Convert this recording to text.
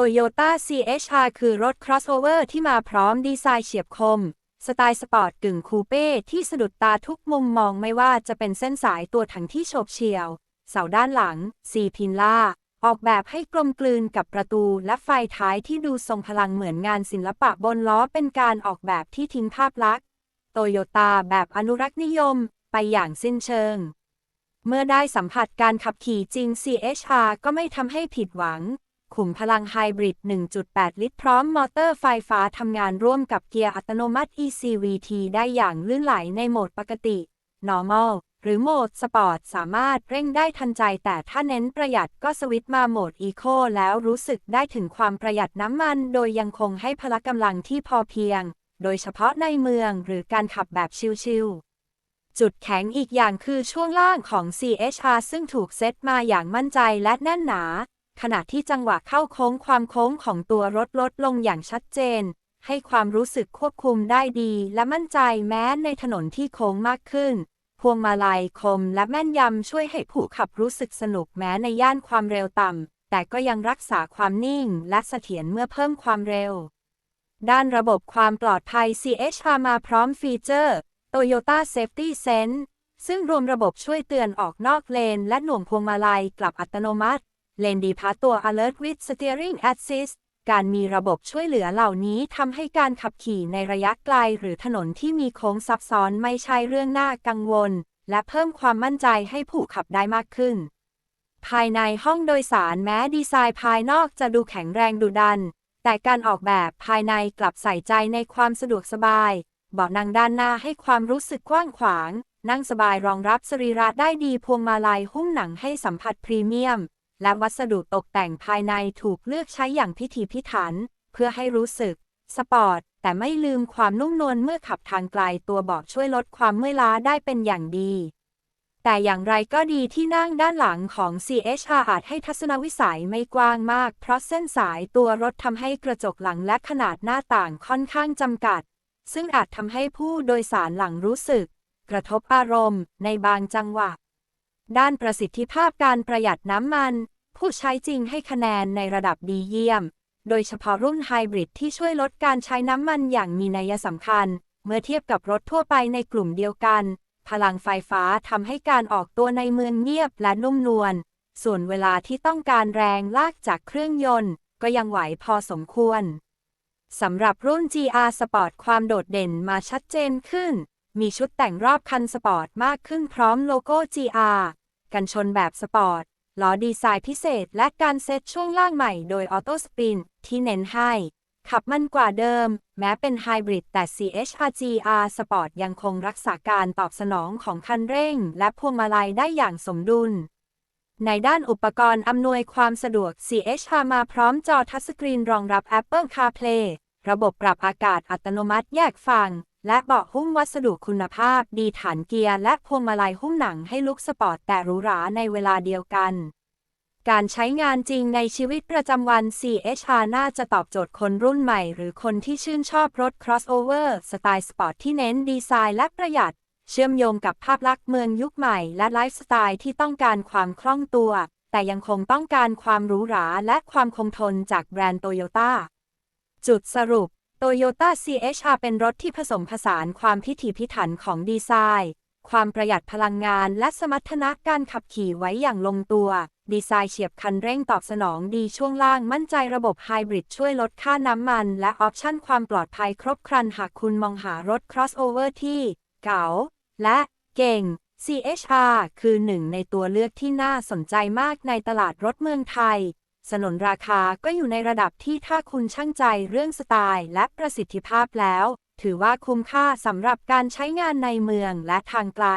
Toyota CHR คือรถ crossover ที่มาพร้อมดีไซน์เฉียบคม สไตล์สปอร์ตกึ่งคูเป้ที่สะดุดตาทุกมุมมองไม่ว่าจะเป็นเส้นสายตัวถังที่โฉบเฉี่ยว เสาด้านหลังซีพินล่า ออกแบบให้กลมกลืนกับประตูและไฟท้ายที่ดูทรงพลังเหมือนงานศิลปะบนล้อเป็นการออกแบบที่ทิ้งภาพลักษณ์โตโยต้าแบบอนุรักษ์นิยมไปอย่างสิ้นเชิง เมื่อได้สัมผัสการขับขี่จริง CHR ก็ไม่ทำให้ผิดหวัง ขุมพลังไฮบริด 1.8 ลิตรพร้อมมอเตอร์ไฟฟ้าทำงานร่วมกับเกียร์อัตโนมัติ ECVT ได้อย่างลื่นไหลในโหมดปกติ Normal หรือโหมดสปอร์ตสามารถเร่งได้ทันใจแต่ถ้าเน้นประหยัดก็สวิตช์มาโหมด Eco แล้วรู้สึกได้ถึงความประหยัดน้ำมัน โดยยังคงให้พละกำลังที่พอเพียง โดยเฉพาะในเมืองหรือการขับแบบชิลๆ จุดแข็งอีกอย่างคือช่วงล่างของ CHR ซึ่งถูกเซตมาอย่างมั่นใจและแน่นหนา ขณะที่จังหวะเข้าโค้งความโค้งของตัวรถลดลงอย่างชัดเจน ให้ความรู้สึกควบคุมได้ดีและมั่นใจแม้ในถนนที่โค้งมากขึ้น พวงมาลัยคมและแม่นยำช่วยให้ผู้ขับรู้สึกสนุกแม้ในย่านความเร็วต่ำ แต่ก็ยังรักษาความนิ่งและเสถียรเมื่อเพิ่มความเร็ว ด้านระบบความปลอดภัย CHR มาพร้อมฟีเจอร์ Toyota Safety Sense ซึ่งรวมระบบช่วยเตือนออกนอกเลน และหน่วงพวงมาลัยกลับอัตโนมัติ เลนดีพาตัว Alert with Steering Assist การมีระบบช่วยเหลือเหล่านี้ทำให้การขับขี่ในระยะไกล หรือถนนที่มีโค้งซับซ้อนไม่ใช่เรื่องน่ากังวล และเพิ่มความมั่นใจให้ผู้ขับได้มากขึ้น ภายในห้องโดยสารแม้ดีไซน์ภายนอกจะดูแข็งแรงดุดัน แต่การออกแบบภายในกลับใส่ใจในความสะดวกสบาย เบาะนั่งด้านหน้าให้ความรู้สึกกว้างขวาง นั่งสบายรองรับสรีระได้ดีพวงมาลัยหุ้มหนังให้สัมผัสพรีเมียม และวัสดุตกแต่งภายในถูกเลือกใช้อย่างพิถีพิถัน เพื่อให้รู้สึก สปอร์ต แต่ไม่ลืมความนุ่มนวลเมื่อขับทางไกลตัวเบาะช่วยลดความเมื่อยล้าได้เป็นอย่างดี แต่อย่างไรก็ดีที่นั่งด้านหลังของ CHR อาจให้ทัศนวิสัยไม่กว้างมาก เพราะเส้นสายตัวรถทำให้กระจกหลังและขนาดหน้าต่างค่อนข้างจำกัด ซึ่งอาจทำให้ผู้โดยสารหลังรู้สึก กระทบอารมณ์ในบางจังหวะ ด้านประสิทธิภาพการประหยัดน้ำมัน ผู้ใช้จริงให้คะแนนในระดับดีเยี่ยม โดยเฉพาะรุ่นไฮบริดที่ช่วยลดการใช้น้ำมันอย่างมีนัยสำคัญ เมื่อเทียบกับรถทั่วไปในกลุ่มเดียวกัน พลังไฟฟ้าทำให้การออกตัวในเมืองเงียบและนุ่มนวล ส่วนเวลาที่ต้องการแรงลากจากเครื่องยนต์ ก็ยังไหวพอสมควรสำหรับรุ่น GR Sport ความโดดเด่นมาชัดเจนขึ้น มีชุดแต่งรอบคันสปอร์ตมากขึ้นพร้อมโลโก้ GR กันชนแบบสปอร์ต ล้อดีไซน์พิเศษและการเซตช่วงล่างใหม่โดยออโต้สปินที่เน้นให้ ขับมันกว่าเดิม แม้เป็นไฮบริดแต่ CHR GR Sport ยังคงรักษาการตอบสนองของคันเร่ง และพวงมาลัยได้อย่างสมดุล ในด้านอุปกรณ์อำนวยความสะดวก CHR มาพร้อมจอทัชสกรีนรองรับ Apple CarPlay ระบบปรับอากาศอัตโนมัติแยกฝั่ง และเบาะหุ้มวัสดุคุณภาพดีฐานเกียร์และพวงมาลัยหุ้มหนังให้ลุกสปอร์ตแต่หรูหราในเวลาเดียวกัน การใช้งานจริงในชีวิตประจำวัน CHR น่าจะตอบโจทย์คนรุ่นใหม่ หรือคนที่ชื่นชอบรถ crossover สไตล์สปอร์ตที่เน้นดีไซน์และประหยัด เชื่อมโยงกับภาพลักษณ์เมืองยุคใหม่ และไลฟ์สไตล์ที่ต้องการความคล่องตัว แต่ยังคงต้องการความหรูหราและความคงทนจากแบรนด์โตโยต้าจุดสรุป Toyota CHR เป็นรถที่ผสมผสานความพิถีพิถันของดีไซน์ ความประหยัดพลังงานและสมรรถนะการขับขี่ไว้อย่างลงตัว ดีไซน์เฉียบคันเร่งตอบสนองดีช่วงล่างมั่นใจระบบไฮบริดช่วยลดค่าน้ำมัน และออปชั่นความปลอดภัยครบครันหากคุณมองหารถ crossover ที่ เก๋า และเก่ง CHR คือหนึ่งในตัวเลือกที่น่าสนใจมากในตลาดรถเมืองไทย สนนราคาก็อยู่ในระดับที่ถ้าคุณช่างใจเรื่องสไตล์และประสิทธิภาพแล้ว ถือว่าคุ้มค่าสำหรับการใช้งานในเมืองและทางไกล